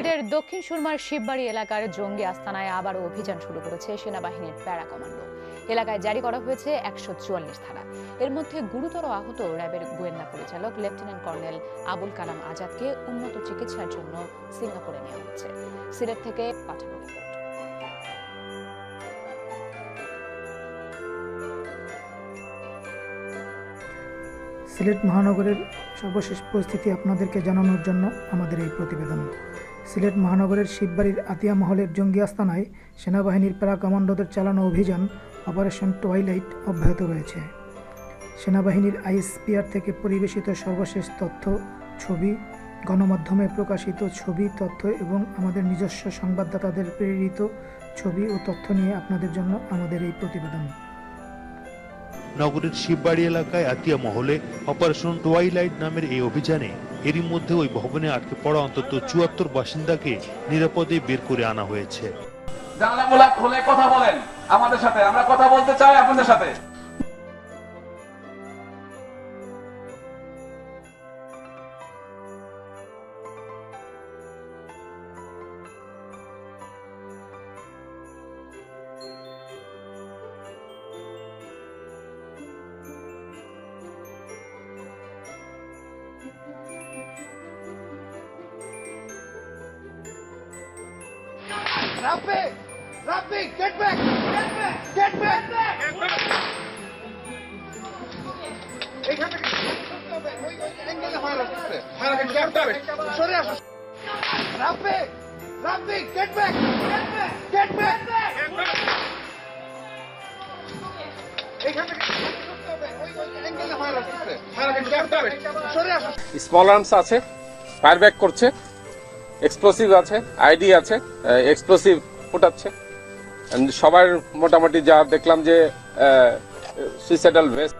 সিলেটের দক্ষিণ সুরমার শিববাড়ি এলাকার জঙ্গি আস্তানায় আবারও অভিযান শুরু করেছে সেনাবাহিনীর প্যারা কমান্ডো। এলাকায় জারি করা হয়েছে একশো চুয়াল্লিশ ধারা এর মধ্যে গুরুতর আহত র্যাবের গোয়েন্দা পরিচালক লেফটেন্যান্ট কর্নেল আবুল কালাম আজাদকে উন্নত চিকিৎসার জন্য সিঙ্গাপুরে নেওয়া হচ্ছে। সিলেট থেকে পাঠানো সিলেট মহানগরের সর্বশেষ পরিস্থিতি আপনাদেরকে জানানোর জন্য আমাদের এই প্রতিবেদন। সিলেট মহানগরের শিববাড়ির আতিয়া মহলের জঙ্গি আস্তানায় সেনাবাহিনীর প্যারা কমান্ডোদের চালানো অভিযান অপারেশন টুয়াইলাইট অব্যাহত রয়েছে। সেনাবাহিনীর আইএসপিআর থেকে পরিবেশিত সর্বশেষ তথ্য, ছবি, গণমাধ্যমে প্রকাশিত ছবি, তথ্য এবং আমাদের নিজস্ব সংবাদদাতাদের প্রেরিত ছবি ও তথ্য নিয়ে আপনাদের জন্য আমাদের এই প্রতিবেদন। নগরের শিববাড়ি এলাকায় আতিয়া মহলে অপারেশন টুয়াইলাইট নামের এই অভিযানে এরই মধ্যে ওই ভবনে আটকে পড়া অন্তত চুয়াত্তর বাসিন্দাকে নিরাপদে বের করে আনা হয়েছে। জানালাগুলা খুলে কথা বলেন। আমাদের সাথে। আমরা কথা বলতে চাই আপনাদের সাথে। Rafi! Rafi, get back! Get back! Get back! অ্যাঙ্গেলে হবে সরে আসো। Rafi Rafi get back get back small arms আছে ফায়ার ব্যাক করছে। এক্সপ্লোসিভ আছে আইডি আছে এক্সপ্লোসিভ ফুটাচ্ছে। সবার মোটামুটি যা দেখলাম যে সুইসাইডাল ভেস্ট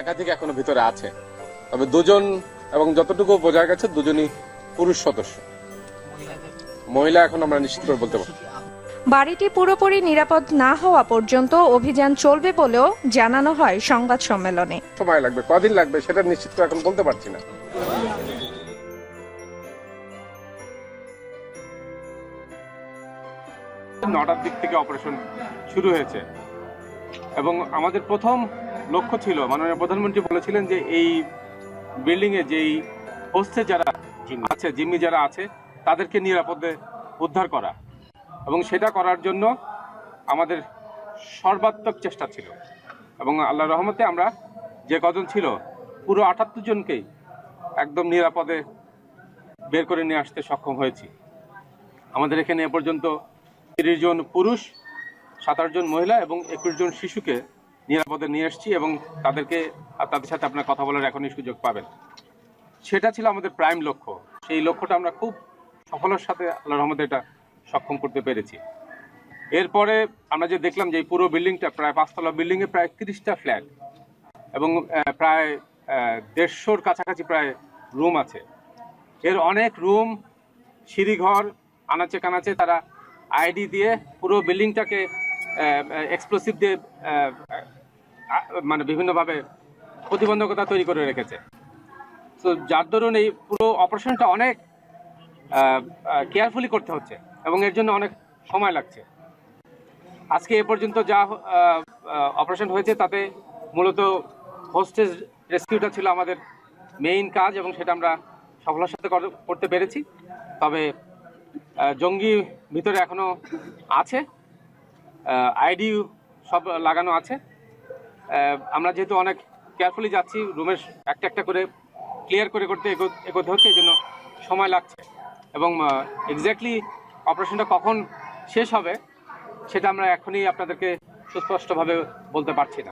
একাধিক এখনও ভিতরে আছে। তবে দুজন এবং যতটুকু বোঝা গেছে, দুজনই পুরুষ সদস্য। মহিলা এখন আমরা নিশ্চিত করে বলতে পারব। বাড়িটি পুরোপুরি নিরাপদ না হওয়া পর্যন্ত অভিযান চলবে বলেও জানানো হয় সংবাদ সম্মেলনে। সময় লাগবে কদিন লাগবে সেটা নিশ্চিত করে এখন বলতে পারছি না। নটার দিক থেকে অপারেশন শুরু হয়েছে। এবং আমাদের প্রথম লক্ষ্য ছিল মাননীয় প্রধানমন্ত্রী বলেছিলেন যে এই বিল্ডিং এ যেই হোস্টে যারা আছে জিম্মি যারা আছে তাদেরকে নিরাপদে উদ্ধার করা। এবং সেটা করার জন্য আমাদের সর্বাত্মক চেষ্টা ছিল। এবং আল্লাহ রহমতে আমরা যে কজন ছিল, পুরো আটাত্তর জনকেই একদম নিরাপদে বের করে নিয়ে আসতে সক্ষম হয়েছি। আমাদের এখানে এ পর্যন্ত তিরিশ জন পুরুষ, সাতাশ জন মহিলা এবং একুশ জন শিশুকে নিরাপদে নিয়ে এসেছি এবং তাদেরকে তাদের সাথে আপনার কথা বলার এখনই সুযোগ পাবেন। সেটা ছিল আমাদের প্রাইম লক্ষ্য। সেই লক্ষ্যটা আমরা খুব সফলের সাথে আল্লাহ রহমতে এটা সক্ষম করতে পেরেছি। এরপরে আমরা যে দেখলাম যে পুরো বিল্ডিংটা প্রায় পাঁচতলা বিল্ডিংয়ে প্রায় তিরিশটা ফ্ল্যাট এবং প্রায় দেড়শোর কাছাকাছি প্রায় রুম আছে। এর অনেক রুম, সিঁড়িঘর, আনাচে কানাচে তারা আইডি দিয়ে পুরো বিল্ডিংটাকে এক্সপ্লোসিভ দিয়ে মানে বিভিন্নভাবে প্রতিবন্ধকতা তৈরি করে রেখেছে। তো যার দরুন এই পুরো অপারেশনটা অনেক কেয়ারফুলি করতে হচ্ছে। এবং এর জন্য অনেক সময় লাগছে। আজকে এ পর্যন্ত যা অপারেশন হয়েছে তাতে মূলত হোস্টেজ রেস্কিউটা ছিল আমাদের মেইন কাজ এবং সেটা আমরা সফলতার সাথে কর- করতে পেরেছি। তবে জঙ্গি ভিতরে এখনও আছে। আইডি সব লাগানো আছে। আমরা যেহেতু অনেক কেয়ারফুলি যাচ্ছি রুমের একটা একটা করে ক্লিয়ার করে করতে এগো- এগোতে হচ্ছে এই জন্য সময় লাগছে। এবং এক্স্যাক্টলি অপারেশনটা কখন শেষ হবে সেটা আমরা এখনই আপনাদেরকে সুস্পষ্টভাবে বলতে পারছি না।